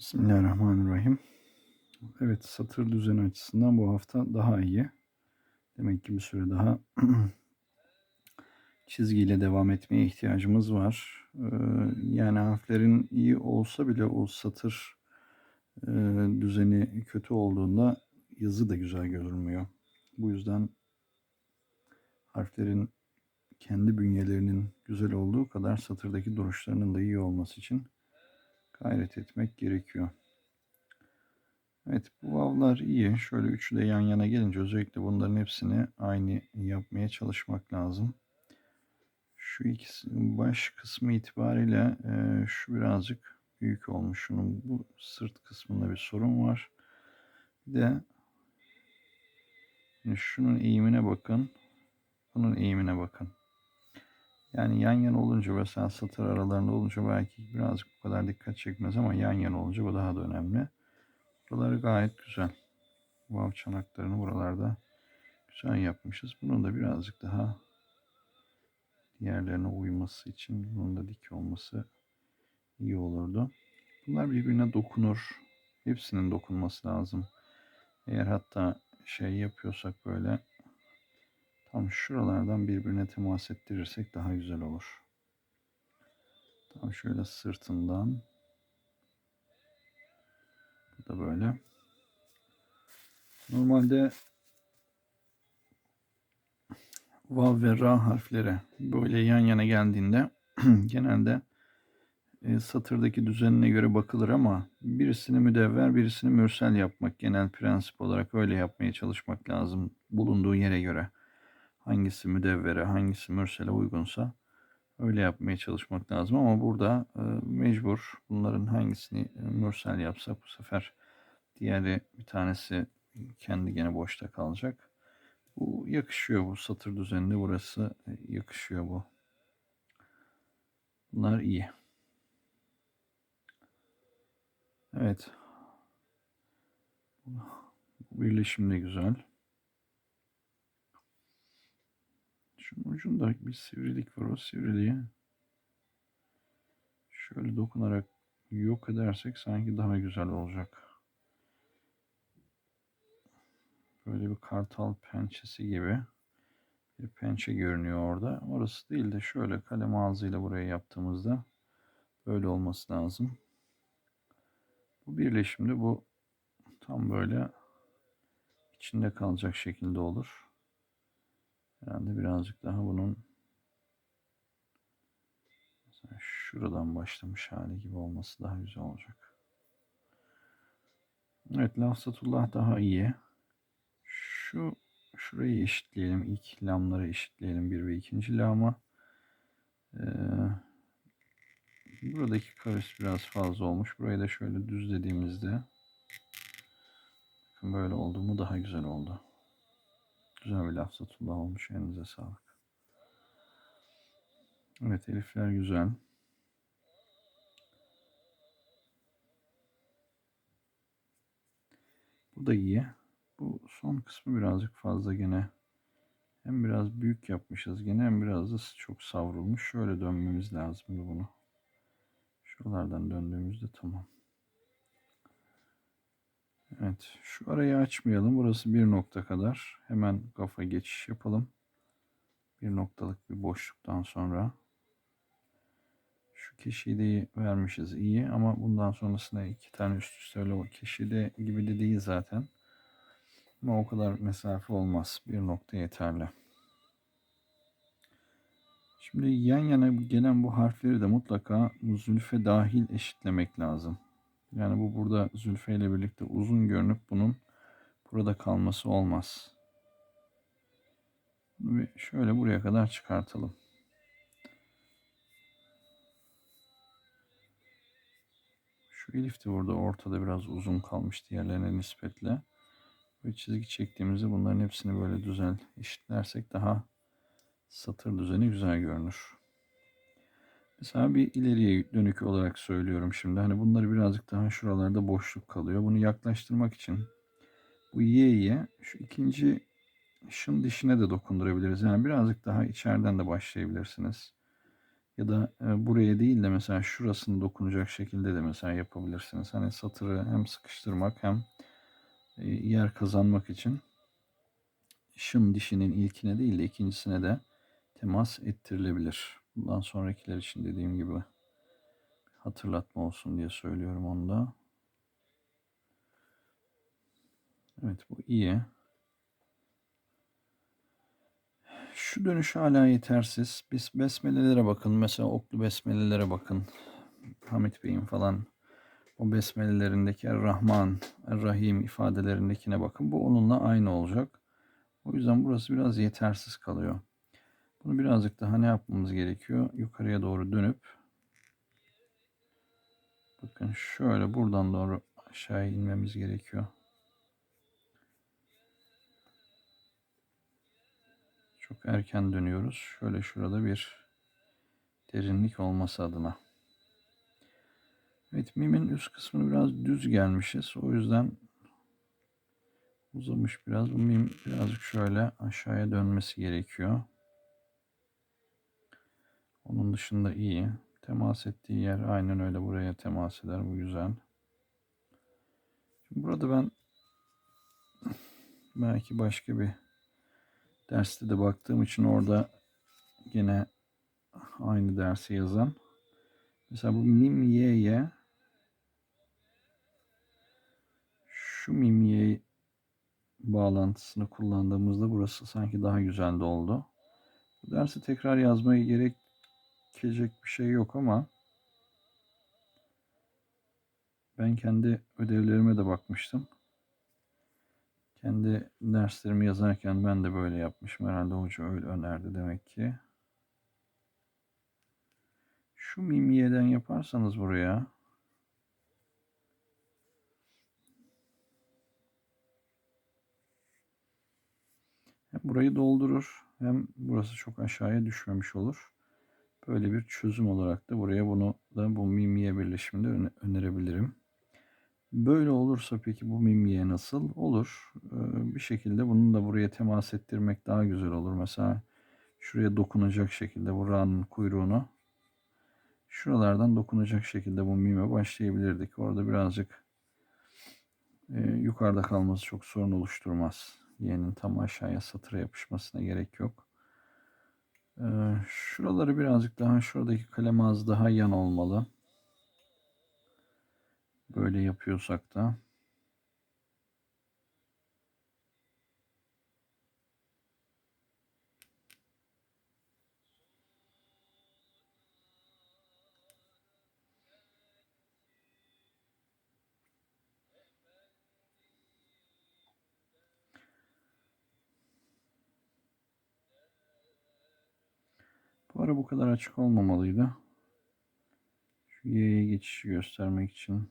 Bismillahirrahmanirrahim. Evet, satır düzeni açısından bu hafta daha iyi. Demek ki bir süre daha çizgiyle devam etmeye ihtiyacımız var. Ee, yani harflerin iyi olsa bile o satır e, düzeni kötü olduğunda yazı da güzel görünmüyor. Bu yüzden harflerin kendi bünyelerinin güzel olduğu kadar satırdaki duruşlarının da iyi olması için gayret etmek gerekiyor. Evet bu vavlar iyi. Şöyle üçü de yan yana gelince özellikle bunların hepsini aynı yapmaya çalışmak lazım. Şu ikisi baş kısmı itibariyle e, şu birazcık büyük olmuş. Şunun bu sırt kısmında bir sorun var. Bir de şunun eğimine bakın. Bunun eğimine bakın. Yani yan yana olunca mesela satır aralarında olunca belki birazcık bu kadar dikkat çekmez ama yan yana olunca bu daha da önemli. Buraları gayet güzel. Vav çanaklarını buralarda güzel yapmışız. Bunun da birazcık daha diğerlerine uyması için bunun da dik olması iyi olurdu. Bunlar birbirine dokunur. Hepsinin dokunması lazım. Eğer hatta şey yapıyorsak böyle tam şuralardan birbirine temas ettirirsek daha güzel olur. Tam şöyle sırtından bu da böyle. Normalde Vav ve Ra harfleri böyle yan yana geldiğinde genelde e, satırdaki düzenine göre bakılır ama birisini müdevver birisini mürsel yapmak genel prensip olarak öyle yapmaya çalışmak lazım bulunduğu yere göre. Hangisi müdevvere hangisi mürsele uygunsa öyle yapmaya çalışmak lazım ama burada e, mecbur bunların hangisini e, mürsel yapsak bu sefer diğeri bir tanesi kendi gene boşta kalacak. Bu yakışıyor bu satır düzeninde burası e, yakışıyor bu. Bunlar iyi. Evet. Bu birleşim de güzel. Şunun ucunda bir sivrilik var. O sivriliği şöyle dokunarak yok edersek sanki daha güzel olacak. Böyle bir kartal pençesi gibi bir pençe görünüyor orada. Orası değil de şöyle kalem ağzıyla buraya yaptığımızda böyle olması lazım. Bu birleşimde bu tam böyle içinde kalacak şekilde olur. Herhalde birazcık daha bunun şuradan başlamış hali gibi olması daha güzel olacak. Evet lafzatullah daha iyi. Şu şurayı eşitleyelim. İlk lamları eşitleyelim. Bir ve ikinci lama. Ee, buradaki karış biraz fazla olmuş. Burayı da şöyle düzlediğimizde böyle oldu mu daha güzel oldu. Güzel bir lafzatullah olmuş. Elinize sağlık. Evet elifler güzel. Bu da iyi. Bu son kısmı birazcık fazla gene. Hem biraz büyük yapmışız gene hem biraz da çok savrulmuş. Şöyle dönmemiz lazım bunu. Şuralardan döndüğümüzde tamam. Evet şu arayı açmayalım. Burası bir nokta kadar. Hemen kafa geçiş yapalım. Bir noktalık bir boşluktan sonra. Şu keşideyi vermişiz iyi ama bundan sonrasında iki tane üst üste öyle keşide gibi de değil zaten. Ama o kadar mesafe olmaz. Bir nokta yeterli. Şimdi yan yana gelen bu harfleri de mutlaka bu zülfe dahil eşitlemek lazım. Yani bu burada zülfe ile birlikte uzun görünüp bunun burada kalması olmaz. Bunu şöyle buraya kadar çıkartalım. Şu elif de burada ortada biraz uzun kalmış diğerlerine nispetle. Ve çizgi çektiğimizde bunların hepsini böyle düzen eşitlersek daha satır düzeni güzel görünür. Mesela bir ileriye dönük olarak söylüyorum şimdi. Hani bunları birazcık daha şuralarda boşluk kalıyor. Bunu yaklaştırmak için bu y'ye şu ikinci şın dişine de dokundurabiliriz. Yani birazcık daha içeriden de başlayabilirsiniz. Ya da e, buraya değil de mesela şurasını dokunacak şekilde de mesela yapabilirsiniz. Hani satırı hem sıkıştırmak hem e, yer kazanmak için şım dişinin ilkine değil de ikincisine de temas ettirilebilir. Bundan sonrakiler için dediğim gibi hatırlatma olsun diye söylüyorum onu da. Evet bu iyi. Şu dönüş hala yetersiz. Biz besmelelere bakın. Mesela oklu besmelelere bakın. Hamit Bey'in falan o besmelelerindeki Er-Rahman, Er-Rahim ifadelerindekine bakın. Bu onunla aynı olacak. O yüzden burası biraz yetersiz kalıyor. Bunu birazcık daha ne yapmamız gerekiyor? Yukarıya doğru dönüp bakın şöyle buradan doğru aşağıya inmemiz gerekiyor. Çok erken dönüyoruz. Şöyle şurada bir derinlik olması adına. Evet mimin üst kısmını biraz düz gelmişiz. O yüzden uzamış biraz. Bu mim birazcık şöyle aşağıya dönmesi gerekiyor. Onun dışında iyi. Temas ettiği yer aynen öyle buraya temas eder. Bu güzel. Şimdi burada ben belki başka bir derste de baktığım için orada yine aynı dersi yazan. Mesela bu mim y'ye şu mim y bağlantısını kullandığımızda burası sanki daha güzel de oldu. Bu dersi tekrar yazmaya gerekecek bir şey yok ama ben kendi ödevlerime de bakmıştım. Kendi derslerimi yazarken ben de böyle yapmışım. Herhalde hoca öyle önerdi demek ki. Şu mimiyeden yaparsanız buraya hem burayı doldurur hem burası çok aşağıya düşmemiş olur. Böyle bir çözüm olarak da buraya bunu da bu mimiye birleşiminde önerebilirim. Böyle olursa peki bu mimiye nasıl olur? Ee, bir şekilde bunu da buraya temas ettirmek daha güzel olur. Mesela şuraya dokunacak şekilde buranın kuyruğunu şuralardan dokunacak şekilde bu mime başlayabilirdik. Orada birazcık e, yukarıda kalması çok sorun oluşturmaz. Y'nin tam aşağıya satıra yapışmasına gerek yok. Ee, şuraları birazcık daha şuradaki kalem az daha yan olmalı. Böyle yapıyorsak da. Bu ara bu kadar açık olmamalıydı. Şu Y'ye geçişi göstermek için.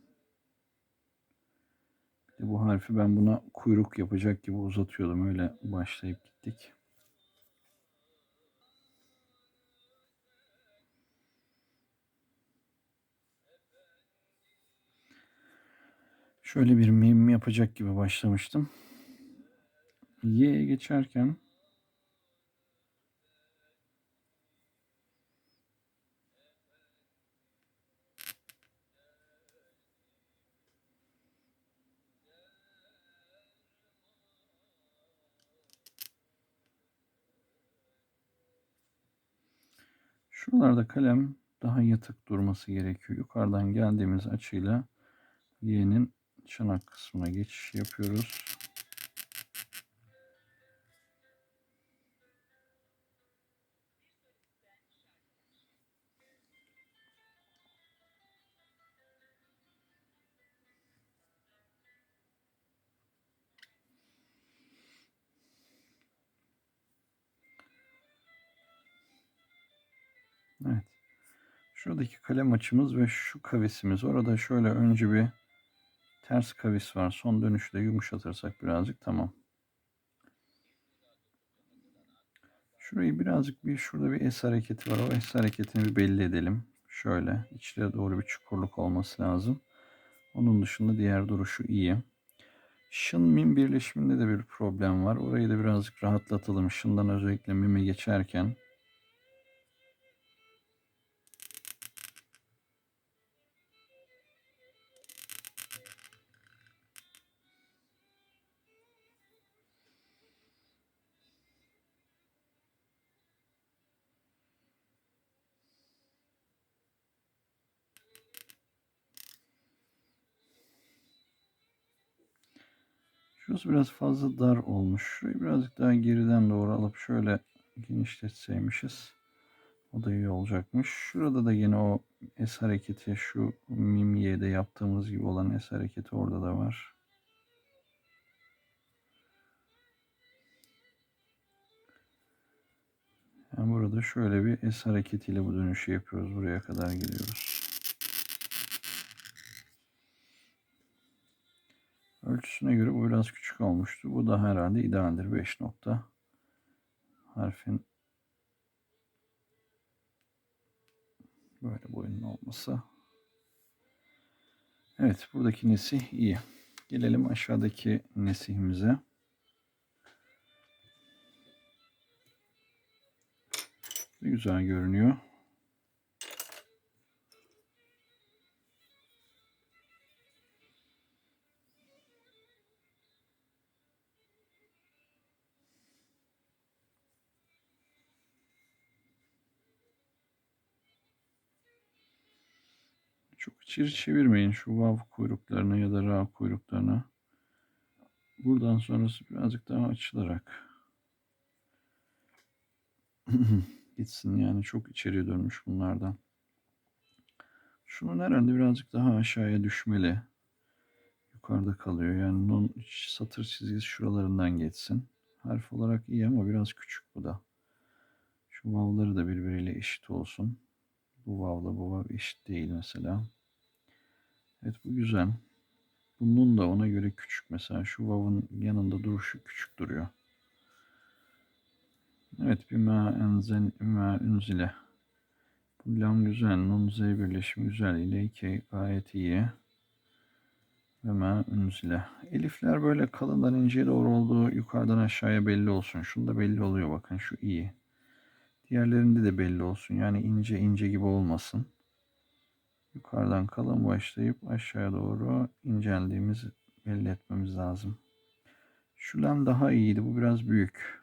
Bir de bu harfi ben buna kuyruk yapacak gibi uzatıyordum. Öyle başlayıp gittik. Şöyle bir mim yapacak gibi başlamıştım. Y'ye geçerken Şuralarda kalem daha yatık durması gerekiyor. Yukarıdan geldiğimiz açıyla Y'nin çanak kısmına geçiş yapıyoruz. Şuradaki kalem açımız ve şu kavisimiz. Orada şöyle önce bir ters kavis var. Son dönüşte yumuşatırsak birazcık tamam. Şurayı birazcık bir şurada bir es hareketi var. O es hareketini bir belli edelim. Şöyle içlere doğru bir çukurluk olması lazım. Onun dışında diğer duruşu iyi. Şın mim birleşiminde de bir problem var. Orayı da birazcık rahatlatalım. Şından özellikle mime geçerken Şurası biraz fazla dar olmuş. Şurayı birazcık daha geriden doğru alıp şöyle genişletseymişiz. O da iyi olacakmış. Şurada da yine o S hareketi şu mimyede yaptığımız gibi olan S hareketi orada da var. Yani burada şöyle bir S hareketiyle bu dönüşü yapıyoruz. Buraya kadar geliyoruz. Ölçüsüne göre bu biraz küçük olmuştu. Bu da herhalde idealdir. 5 nokta. Harfin böyle boyunun olması. Evet buradaki nesih iyi. Gelelim aşağıdaki nesihimize. Güzel görünüyor. İçeri çevirmeyin şu vav kuyruklarını ya da ra kuyruklarını. Buradan sonrası birazcık daha açılarak gitsin yani çok içeriye dönmüş bunlardan. Şunun herhalde birazcık daha aşağıya düşmeli. Yukarıda kalıyor. Yani non satır çizgisi şuralarından geçsin. Harf olarak iyi ama biraz küçük bu da. Şu vavları da birbiriyle eşit olsun. Bu vavla bu vav eşit değil mesela. Evet bu güzel. Bunun da ona göre küçük mesela. Şu vav'ın yanında duruşu küçük duruyor. Evet bir ma enzel ma unzile. Bu lam güzel. Nun z birleşimi güzel. İleyke gayet iyi. Ve ma unzile. Elifler böyle kalından inceye doğru olduğu yukarıdan aşağıya belli olsun. Şunda belli oluyor bakın şu iyi. Diğerlerinde de belli olsun. Yani ince ince gibi olmasın. Yukarıdan kalın başlayıp aşağıya doğru inceldiğimiz belli etmemiz lazım. Şu lam daha iyiydi. Bu biraz büyük.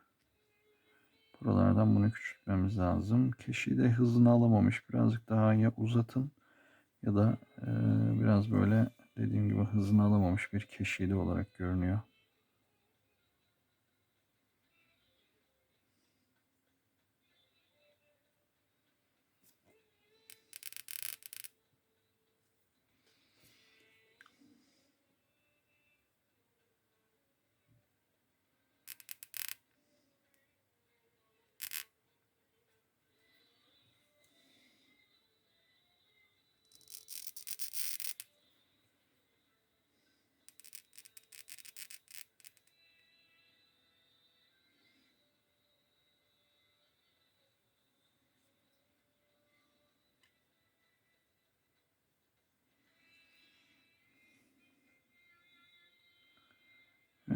Buralardan bunu küçültmemiz lazım. Keşi de hızını alamamış. Birazcık daha ya uzatın ya da e, biraz böyle dediğim gibi hızını alamamış bir keşidi olarak görünüyor.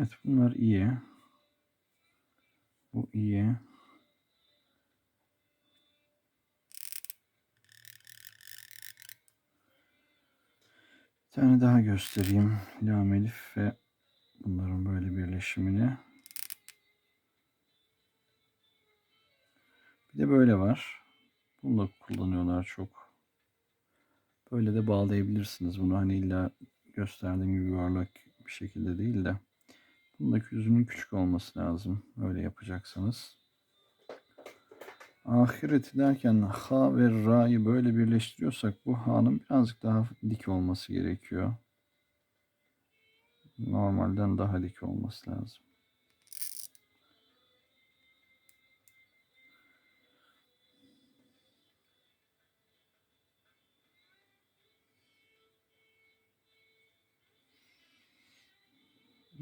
Evet bunlar iyi. Bu iyi. Bir tane daha göstereyim. Lam elif ve bunların böyle birleşimini. Bir de böyle var. Bunu da kullanıyorlar çok. Böyle de bağlayabilirsiniz bunu. Hani illa gösterdiğim gibi yuvarlak bir şekilde değil de. Bundaki yüzünün küçük olması lazım. Öyle yapacaksanız. Ahireti derken ha ve ra'yı böyle birleştiriyorsak bu ha'nın birazcık daha dik olması gerekiyor. Normalden daha dik olması lazım.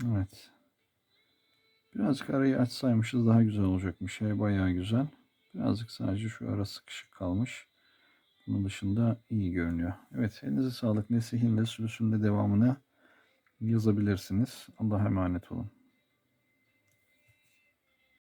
Evet. Birazcık arayı açsaymışız daha güzel olacakmış. Şey bayağı güzel. Birazcık sadece şu ara sıkışık kalmış. Bunun dışında iyi görünüyor. Evet elinize sağlık. Nesihin de sülüsünde devamını yazabilirsiniz. Allah'a emanet olun.